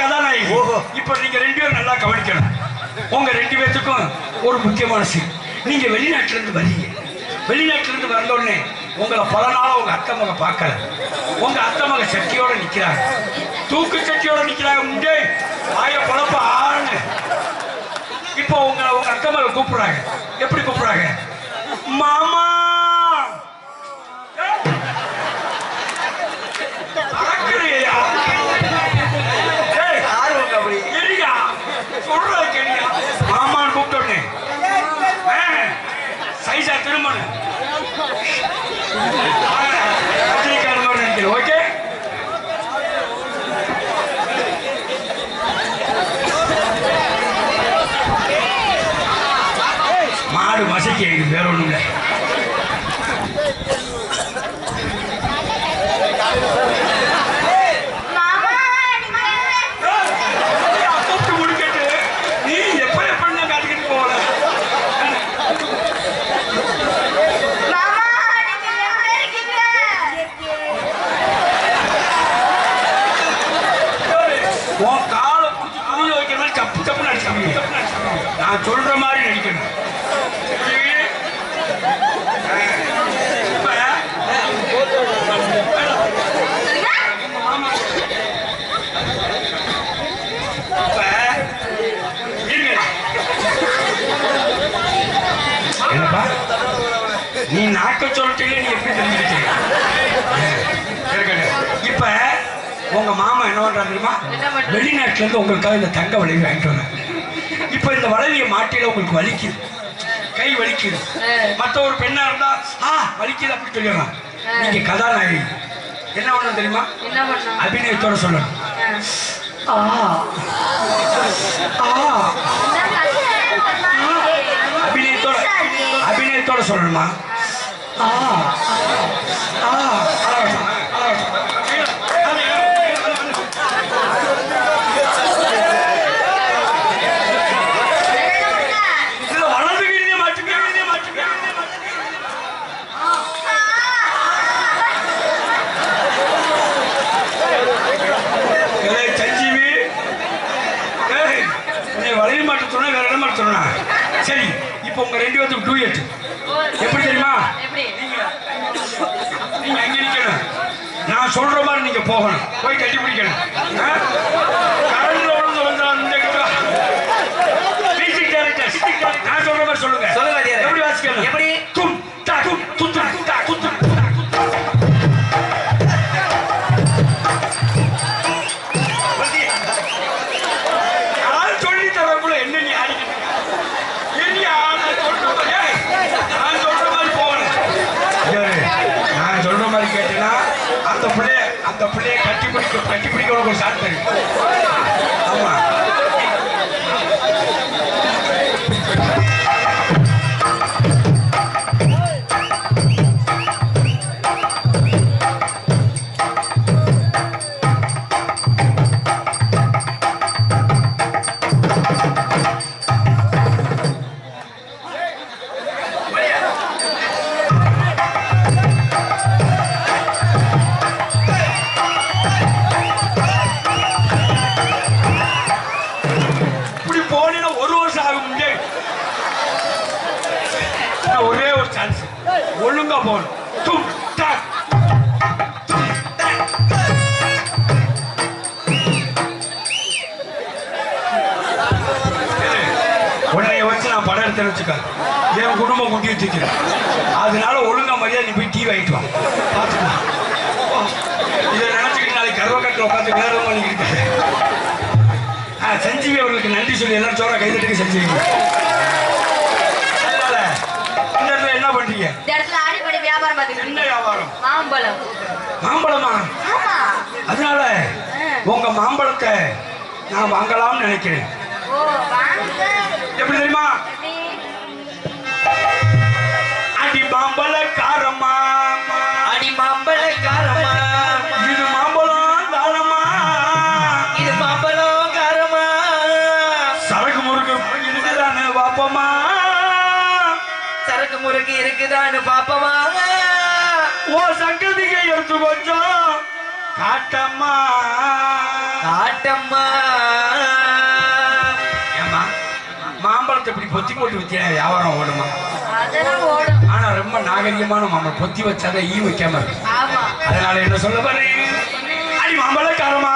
கதாநாயகி ஓஹோ. இப்ப நீங்க ரெண்டு பேரும் நல்லா கவனிக்கணும். உங்க ரெண்டு பேர்த்துக்கும் ஒரு முக்கியமான விஷயம் நீங்க வெளிநாட்டுல இருந்து வரீங்க. வெளிநாட்டுல இருந்து வந்த உங்களை பல நாளா உங்க அத்தை மக பார்க்கல. உங்க அத்தை மக சட்டியோட நிக்கிறாங்க. தூக்கு சட்டியோட நிக்கிறாங்க முண்டே. ஆய குழப்ப ஆளுங்க இப்போ உங்களை உங்க அத்தை மக கூப்பிடுறாங்க. எப்படி கூப்பிடுறாங்க? மாமா! அடக்குறியா? ஏய், ஆர்வம் அப்படி எரியா சொல்றது கேளியா மாமான்னு கூப்பிட்டோன்னே சைஸா திரும்பணும் ரஜினிகாந்த் மாதிரி நினைக்கிறேன் ஓகே மாடு மசைக்கு வேற ஒண்ணும் இல்லை மாமா நீங்க கூப்பிட்டு முடிக்கட்டு நீ எப்ப எப்ப காட்டிக்கிட்டு போகல மாமா நீங்க எங்க இருக்கீங்க உன் காலை பிடிச்சி துணியை வைக்கிற மாதிரி கப்பு கப்புன்னு அடிச்சாங்க நான் சொல்ற மாதிரி நடிக்கணும் புரியுது? இப்ப, இப்ப, இருங்க. என்னப்பா நீ நாக்க சொல்லிட்டீங்க நீ எப்படி தெரிஞ்சுக்கிட்டீங்க. இப்ப உங்க மாமா என்ன பண்றாரு தெரியுமா? வெளிநாட்டுல இருந்து உங்களுக்காக இந்த தங்க வளைவி வாங்கிட்டு வராங்க இப்ப இந்த வளைவிய மாட்டில உங்களுக்கு வலிக்குது. கை வலிக்குது. மத்த ஒரு பெண்ணா இருந்தா ஆ வலிக்குது அப்படி சொல்லிடலாம் ஆ. நீங்க கதாநாயகி. என்ன பண்ணணும் தெரியுமா? அபிநயத்தோட சொல்லணும். ஆ. ஆ. அபிநயத்தோட அபிநயத்தோட சொல்லணுமா? ஆ ஆ அழகா, அந்த பிள்ளைய கட்டி பிடிக்க கட்டி பிடிக்க உனக்கு ஒரு சாட்டு தரும். ஆமா நான் ஒரே ஒரு சான்ஸ் ஒழுங்கா போகணும் தும் டக் தும், உன்னைய வச்சு நான் படம் எடுத்தேன்னு வச்சுக்க என் குடும்பம் குட்டி வச்சுக்கிறேன் அதனால ஒழுங்கா மரியாதை நீ போய் டீ வாங்கிட்டு வா. பார்த்துக்கலாம். இதை நினைச்சுக்கிட்டு நாளைக்கு கருவக்கட்டில் உட்காந்து வேற பண்ணிக்கிட்டு ஆ, சஞ்சீவி அவர்களுக்கு நன்றி சொல்லி எல்லாரும் சோறா கைதட்டுக்கு சஞ்சீவி அதனால என்ன இந்த இடத்துல ஆடிப்படி வியாபாரம் என்ன பார்த்துக்கிட்டு வியாபாரம்? மாம்பழம். மாம்பழமா? ஆமா. அதனால உங்க மாம்பழத்தை நான் வாங்கலாம்னு நினைக்கிறேன். ஓ வாங்க. எப்படி தெரியுமா? அடி மாம்பழ இருக்குதான்னு பாப்பமா? ஓ சங்கதிக்கு எடுத்து கொஞ்சம். காட்டம்மா. காட்டம்மா. ஏமா மாம்பழத்தை இப்படி பொத்தி போட்டு வச்சேன் வியாபாரம் ஓடுமா? ஆனா ரொம்ப நாகரிகமான மாம்பழம். பொத்தி வச்சாதான் ஈ வைக்காம அதனால என்ன சொல்ல பாரு அடி மாம்பழக்காரமா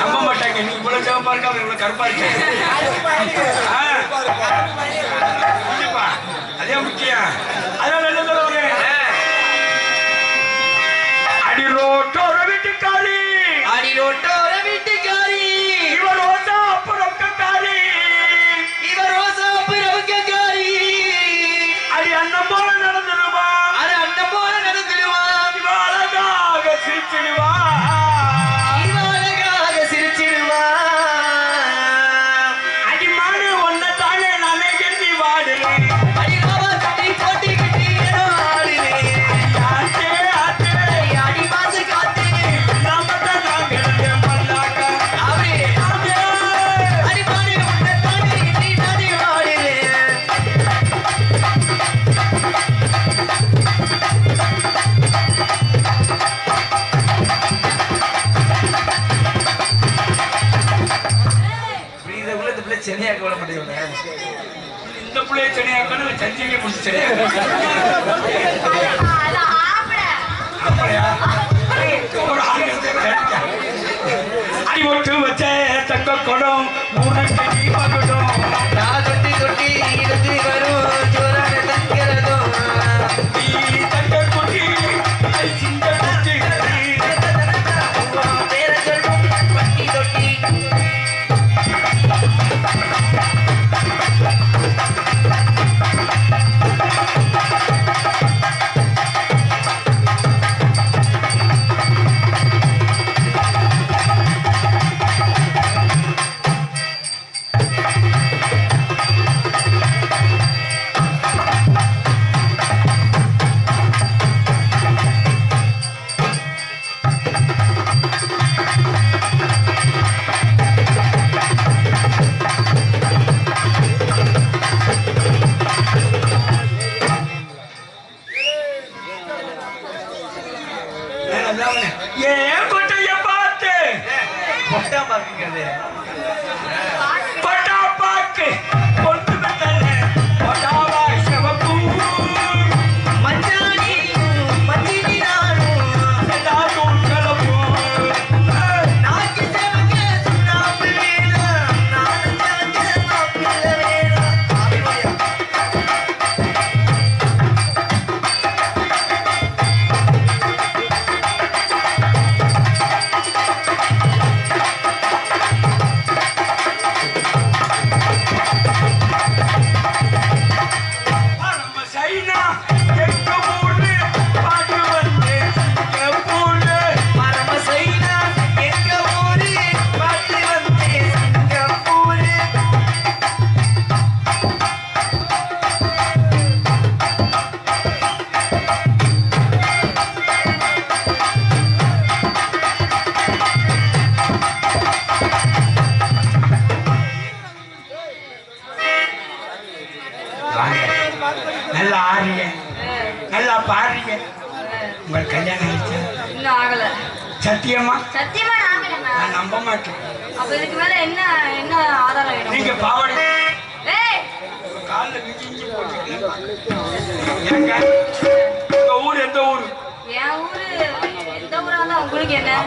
நம்ப மாட்டாங்க. நீ இவ்வளவு சிவப்பா இருக்கா இவ்வளவு கருப்பா இருக்கா? அதே முக்கியம். பிரச்சனையா இருக்கணும் சஞ்சலியை முடிச்சுட்டேன் அடிமட்டு வச்ச தங்க குடம். உனக்கு நீ பார்க்கட்டும்.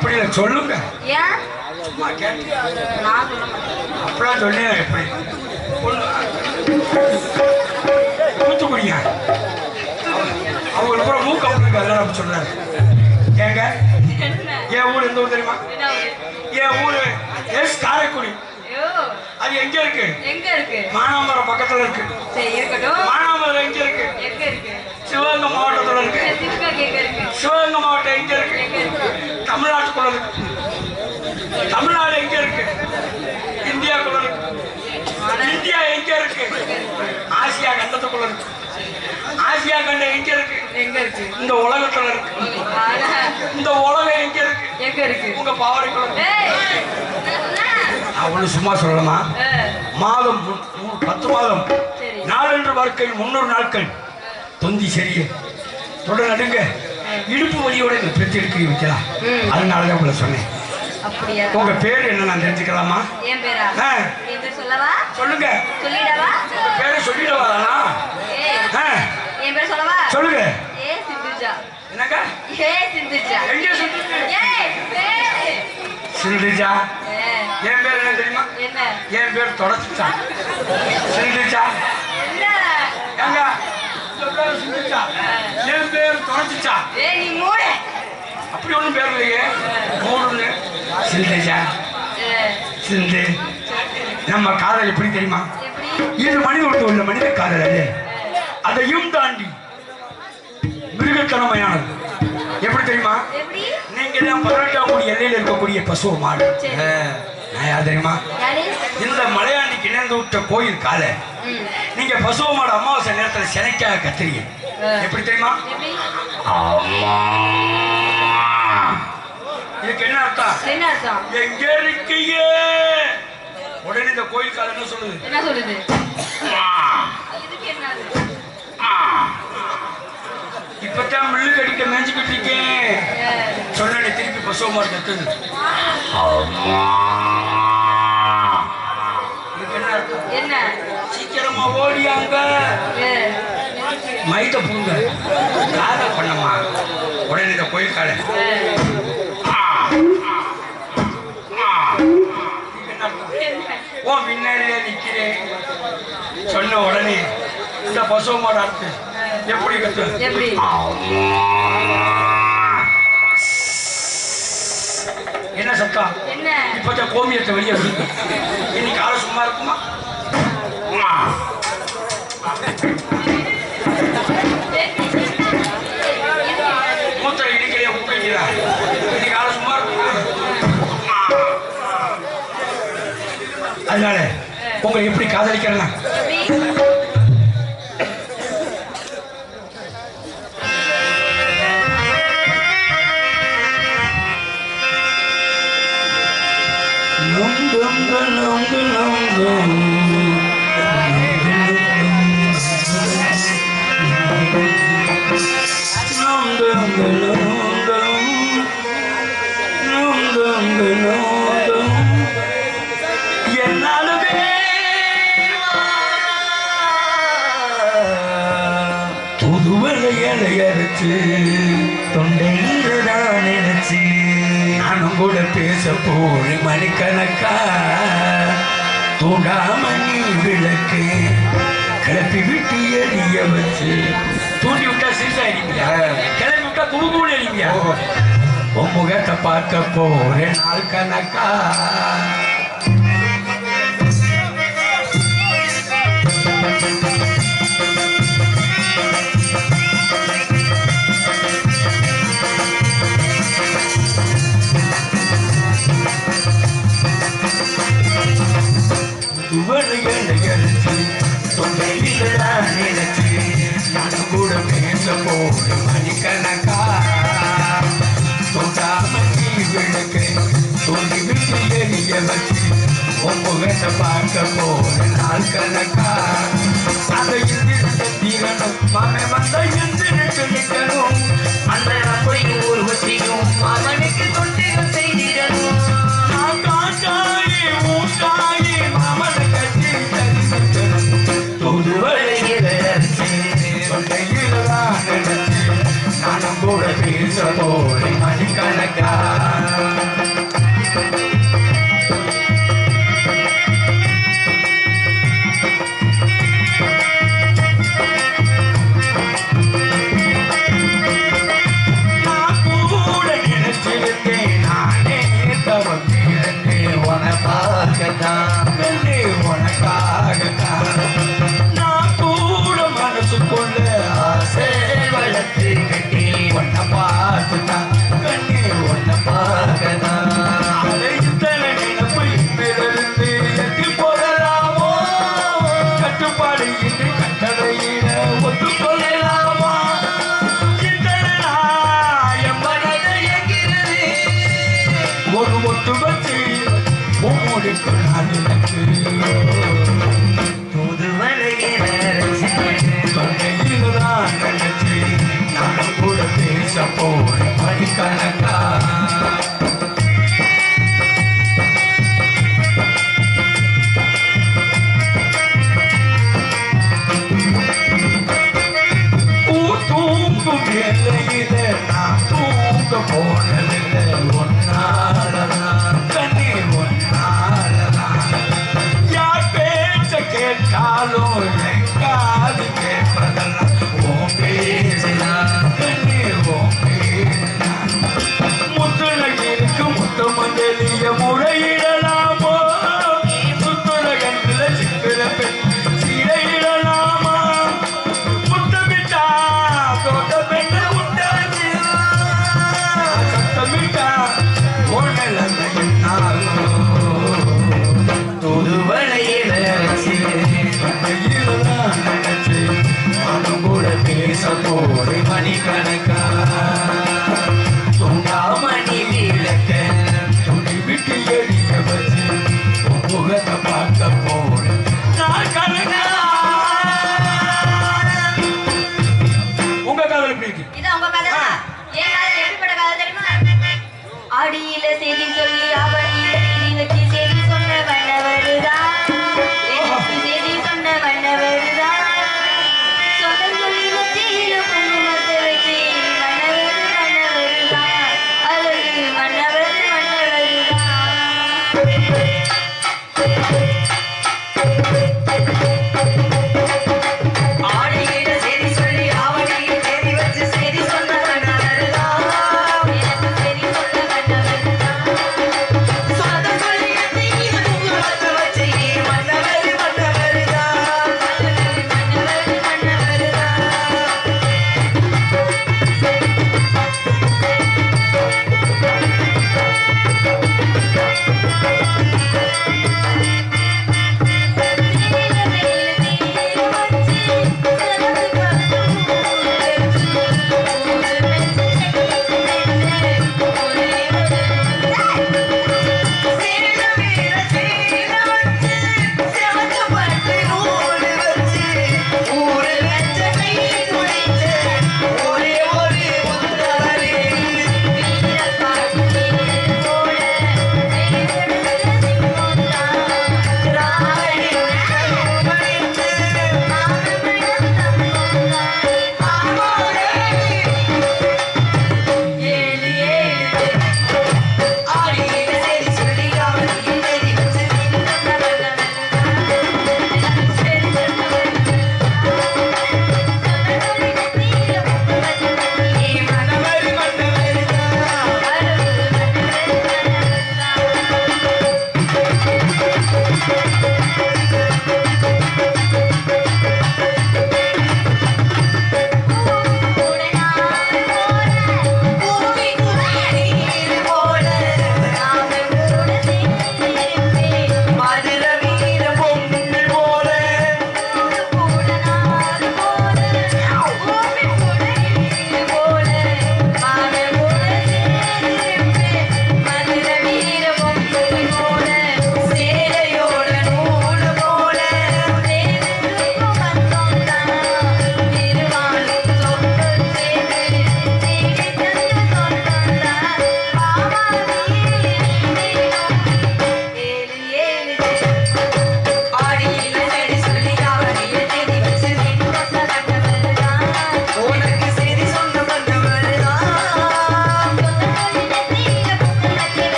அப்படி இல்லை, சொல்லுங்க அப்படிலாம் சொல்லி எப்படி? தூத்துக்குடியா? அவங்களுக்கு கூட மூக்க அவங்களுக்கு அதெல்லாம் அப்படி சொல்றாரு. ஏங்க? என் ஊர் எந்த ஊர் தெரியுமா? என் ஊர் எஸ் காரைக்குடி. அது எங்க இருக்கு? எங்க இருக்கு? மானாமரம் பக்கத்துல இருக்கு. மானாமரம் எங்க இருக்கு? எங்க இருக்கு? சிவகங்கை மாவட்டத்துல இருக்கு. சிவகங்கை மாவட்டம் எங்க இருக்கு? தமிழ்நாட்டுக்குள்ள இருக்கு. தமிழ்நாடு எங்க இருக்கு? இந்தியாக்குள்ள இருக்கு. இந்தியா எங்க இருக்கு? ஆசியா கண்டத்துக்குள்ள இருக்கு. ஆசியா கண்டம் எங்க இருக்கு? எங்க இருக்கு? இந்த உலகத்துல இருக்கு. இந்த உலகம் எங்க இருக்கு? எங்க இருக்கு? உங்க சொன்ன? அவனு சும்மா சொல்லலாமா மாதம் பத்து மாதம். சரி. நாலென்று வாழ்க்கையில் முன்னூறு நாட்கள். தொந்தி சரிய தொடர் நடுங்க இடுப்பு வலியோட இந்த பெற்று எடுக்க வைக்கலாம் ம். அதனாலதான் உங்களை சொன்னேன். அப்படியா? உங்க பேர் என்ன நான் தெரிஞ்சுக்கலாமா? பேரா? சொல்லுங்க. சொல்லிடவா? பேரை சொல்லிட வரானா ஏய் ஆ, என் பேர் சொல்லவா? சொல்லுங்க. என்னங்க? சிந்துஜா. எங்க என் பேர் என்ன தெரியுமா? என் பேர் தொடச்சுச்சா சிந்துஜா. என்ன என் பேர் மூடு அப்படி ஒண்ணும் பேர் இல்லையே. மூணுன்னு சிந்துஜா ஏய், சிந்து. நம்ம காதல் எப்படி தெரியுமா? இது மனித உள்ள மனித காதல் அல்ல அதையும் தாண்டி மிருகத்தனமையானது. எப்படி தெரியுமா? நீங்க தான் பதினெட்டாம் கோடி எல்லையில் இருக்கக்கூடிய பசுவ மாடு. நான் யார் தெரியுமா? இந்த மலையாண்டிக்கு இணைந்து விட்ட கோயில் காலை. நீங்க பசுவ மாடு அமாவாசை நேரத்துல சினைக்காக கத்துறீங்க. எப்படி தெரியுமா? இதுக்கு என்ன அர்த்தம்? எங்க இருக்கீங்க? உடனே இந்த கோயில் காலை என்ன சொல்லுது? என்ன சொல்லுது? இப்பதான் மில்லு கடிக்க மேய்ஞ்சிக்கிட்டு இருக்கேன் சொன்னே திருப்பி பசுவ மாடு கத்துது இதுக்கு என்ன அர்த்தம் என்ன சீக்கிரமா ஓடியாங்க மைத புடுங்க காதல் பண்ணம்மா. உடனே இந்த கோயில்? என்ன? ஓ பின்னாடியே நிக்கிறேன். சொன்ன உடனே இந்த பசுவ மாடு அறுத்து எப்படி கத்து எப்படி? என்ன சத்தம்? என்ன? இப்பதான் கோமியத்தை வெளியே இன்னைக்கு ஆளு சும்மா இருக்குமா? மூத்திர இடிக்கலையே ஊப்பிக்கிறா இன்னைக்கு ஆளு சும்மா அதனால உங்களை எப்படி காதலிக்கிறேன்னா? எப்படி என்னாலுமே போறேன் மணிக்கணக்கா? தூண்டாமணி விளக்கு. கிளப்பி விட்டு எரிய வச்சு. தூண்டி விட்டா சீசா எரிப்பியா கிளப்பி விட்டா குழுகுழு எரிப்பியா உன் முகத்தை பார்க்க போறேன் நாள் கணக்கா. பார்க்க போன நாள் கணக்கா कहानी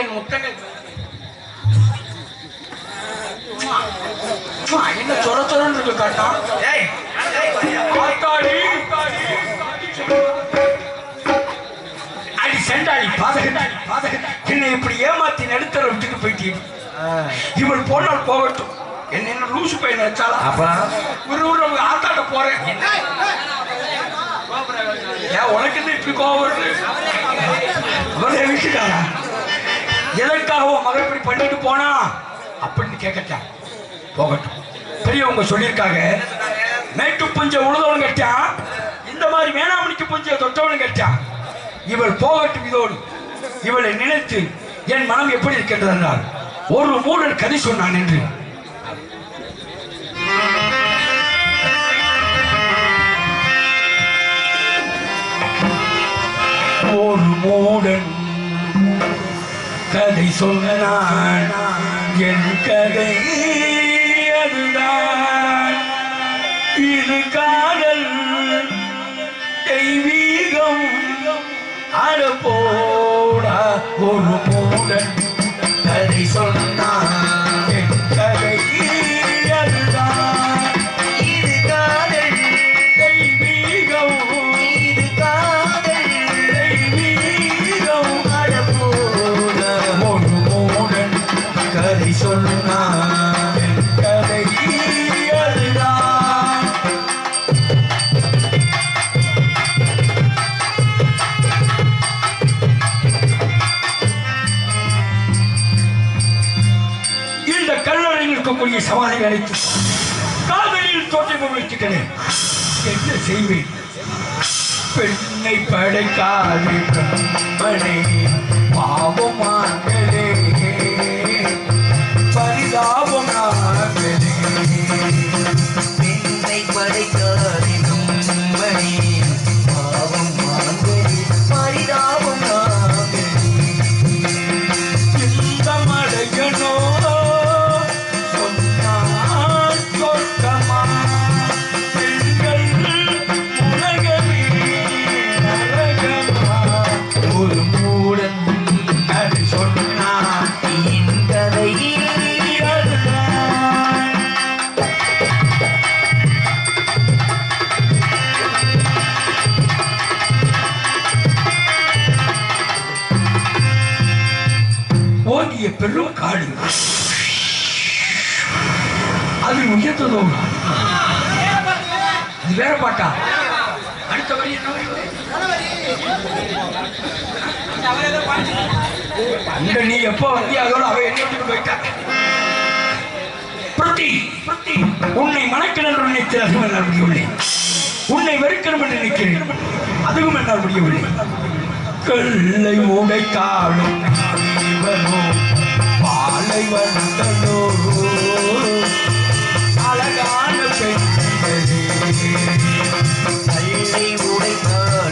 என் அம்மா, என்ன சொர சொரன்னு இருக்கு காட்டா? ஆத்தாடி அடி செண்டாடி பாதகண்டாடி பாதக என்னை இப்படி ஏமாத்தி நடுத்தர விட்டுட்டு போயிட்டீங்க இவள் போனால் போகட்டும் என்ன என்ன லூசு பையன் வச்சாலா ஒரு அவங்க ஆத்தாட்ட போறேன் ஏன் உனக்கு என்ன இப்படி கோவம் வருது அவரே வீட்டுக்காரா எதற்காக உன் மகள் இப்படி பண்ணிட்டு போனா? அப்படின்னு கேட்கட்டான் போகட்டும். பெரியவங்க சொல்லியிருக்காங்க மேட்டு புஞ்ச உழுதவன் கேட்டான் இந்த மாதிரி வேணாமணிக்கு புஞ்ச தொட்டவன் கேட்டான் இவள் போகட்டும் இதோடு. இவளை நினைத்து என் மனம் எப்படி இருக்கின்றது என்றால் ஒரு மூடன் கதை சொன்னான் என்று. ஒரு மூடன் கதை சொன்னான். என் கதை அதுதான். இது காதல். தெய்வீகம் அட போடா ஒரு போட கதை சொன்னான். இருக்கக்கூடிய சமாதிகள் அனைத்து காதலில் தோற்றம் வைத்துட்டேன் என்ன செய்வேன் பெண்ணை படைக்காது பிரம்மனை பாவமாங்களே பரிதாபம் பெரும் காடு அது உயர்த்ததோ அது வேற பாட்டா அடுத்த வரி என்ன வரி? நீ எப்போ வந்தியா அதோட அவ என்ன விட்டுட்டு போயிட்டா பிரதி பிரதி உன்னை மணக்கணும் என்று நினைத்து அதுவும் என்னால் முடியவில்லை. உன்னை வெறுக்கணும் என்று நினைக்கிறேன். அதுவும் என்னால் முடியவில்லை. கல்லை உடைத்தாலும் இவனோ I'm a king, baby. I'm a king, baby. I'm baby.